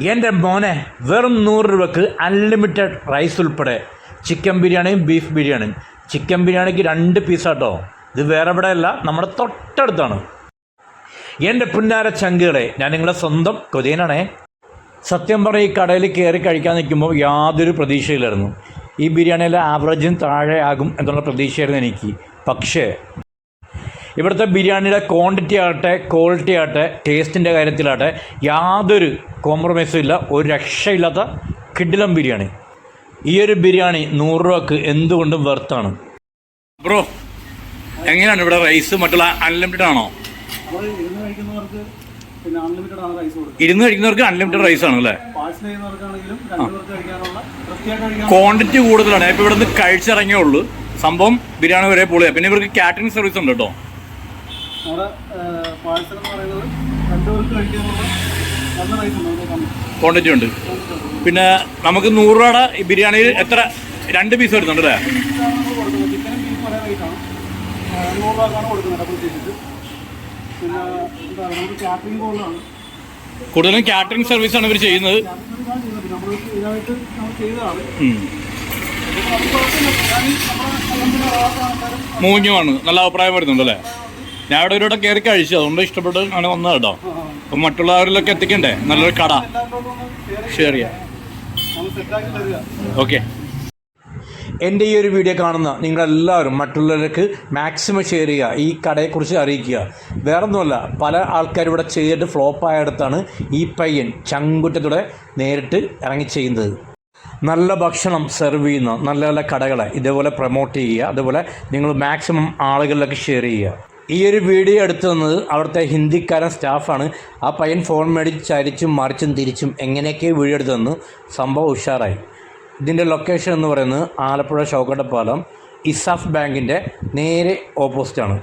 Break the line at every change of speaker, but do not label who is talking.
എന്റെ മോനെ വെറും നൂറ് രൂപക്ക് അൺലിമിറ്റഡ് റൈസ് ഉൾപ്പെടെ. ചിക്കൻ ബിരിയാണിയും ബീഫ് ബിരിയാണിയും. ചിക്കൻ ബിരിയാണിക്ക് രണ്ട് പീസ് പീസാട്ടോ ഇത് വേറെ എവിടെ അല്ല നമ്മുടെ തൊട്ടടുത്താണ്. എന്റെ പുന്നാര ചങ്കുകളെ ഞാൻ നിങ്ങളുടെ സ്വന്തം കൊതിയനാണേ. സത്യം പറഞ്ഞ ഈ കടയിൽ കയറി കഴിക്കാൻ നിൽക്കുമ്പോൾ യാതൊരു പ്രതീക്ഷയിലായിരുന്നു ഈ ബിരിയാണിയിലെ ആവറേജിന് താഴെ ആകും എന്നുള്ള പ്രതീക്ഷയായിരുന്നു എനിക്ക്. പക്ഷേ ഇവിടുത്തെ ബിരിയാണിയുടെ ക്വാണ്ടിറ്റി ആകട്ടെ ക്വാളിറ്റി ആകട്ടെ ടേസ്റ്റിന്റെ കാര്യത്തിലാകട്ടെ യാതൊരു കോംപ്രമൈസും ഇല്ല ഒരു രക്ഷയില്ലാത്ത കിഡിലം ബിരിയാണി. ഈ ഒരു ബിരിയാണി നൂറ് രൂപക്ക് എന്തുകൊണ്ടും വെർത്താണ് ബ്രോ എങ്ങനെയാണ് ഇവിടെ റൈസ് മറ്റുള്ള അൺലിമിറ്റഡ് ആണോ?
ഇരുന്ന് കഴിക്കുന്നവർക്ക് പിന്നെ അൺലിമിറ്റഡ് ആണ് റൈസ് കൊടുക്കുക
ഇരുന്ന് കഴിക്കുന്നവർക്ക് അൺലിമിറ്റഡ് റൈസ് ആണ് അല്ലേ? ക്വാണ്ടിറ്റി കൂടുതലാണ്. ഇപ്പൊ ഇവിടെ നിന്ന് കഴിച്ചിറങ്ങിയേ ഉള്ളൂ. സംഭവം ബിരിയാണി വരെ പൊളിയാണ് പിന്നെ ഇവർക്ക് കാറ്ററിംഗ് സർവീസ് ഉണ്ട് കേട്ടോ.
നമ്മുടെ പാഴ്സൽ എന്ന് പറയുന്നത് രണ്ടുപേർക്ക് കഴിക്കാനുള്ള നല്ല റൈസ് ഉണ്ട്.
ക്വാണ്ടിറ്റി ഉണ്ട്. പിന്നെ നമുക്ക് നൂറ് രൂപയുടെ ബിരിയാണിയിൽ എത്ര രണ്ട് പീസ് വരുന്നുണ്ട് അല്ലേ?
കൂടുതലും കൊടുക്കുന്നത് ചിക്കനും ബീഫും ഒരേ റേറ്റാണ് നൂറ് രൂപക്കാണ് കൊടുക്കുന്നത് ഡബിൾ ചെയ്തിട്ട് പിന്നെ എന്താ നമുക്ക് കാറ്ററിംഗ് സർവീസ്
കൂടുതലും കാറ്ററിംഗ് സർവീസാണ് ഇവർ ചെയ്യുന്നത്.
ആണ് നമ്മൾ ഇതായിട്ട് നമ്മൾ ചെയ്തതാണ്.
മൂഞ്ഞുമാണ് നല്ല അഭിപ്രായം വരുന്നുണ്ട് അല്ലേ? ഞാൻ ഇവിടെ ഒരു കയറി കഴിച്ചു. അതുകൊണ്ട് ഇഷ്ടപ്പെട്ട് അങ്ങനെ വന്നത് കേട്ടോ. അപ്പം മറ്റുള്ളവരിലൊക്കെ എത്തിക്കണ്ടേ? നല്ലൊരു കട.
ഷെയർ
ഓക്കെ എന്റെ ഈ ഒരു വീഡിയോ കാണുന്ന നിങ്ങളെല്ലാവരും മറ്റുള്ളവർക്ക് മാക്സിമം ഷെയർ ചെയ്യുക ഈ കടയെക്കുറിച്ച് അറിയിക്കുക. വേറെ ഒന്നുമല്ല പല ആൾക്കാരും ഇവിടെ ചെയ്തിട്ട് ഫ്ലോപ്പ് ആയിടത്താണ് ഈ പയ്യൻ ചങ്കുറ്റത്തോടെ നേരിട്ട് ഇറങ്ങി ചെയ്യുന്നത്. നല്ല ഭക്ഷണം സെർവ് ചെയ്യുന്ന നല്ല നല്ല കടകളെ ഇതേപോലെ പ്രൊമോട്ട് ചെയ്യുക അതുപോലെ നിങ്ങൾ മാക്സിമം ആളുകളിലൊക്കെ ഷെയർ ചെയ്യുക. ഈ ഒരു വീഡിയോ എടുത്തു തന്നത് അവിടുത്തെ ഹിന്ദിക്കാരൻ സ്റ്റാഫാണ്. ആ പയ്യൻ ഫോൺ മേടിച്ച് ചരിച്ചും മറിച്ചും തിരിച്ചും എങ്ങനെയൊക്കെ വീഡിയോ എടുത്തു തന്നു സംഭവം ഉഷാറായി. ഇതിന്റെ ലൊക്കേഷൻ എന്ന് പറയുന്നത് ആലപ്പുഴ ഷോക്കട്ടപ്പാലം ഇസാഫ് ബാങ്കിന്റെ നേരെ ഓപ്പോസിറ്റാണ്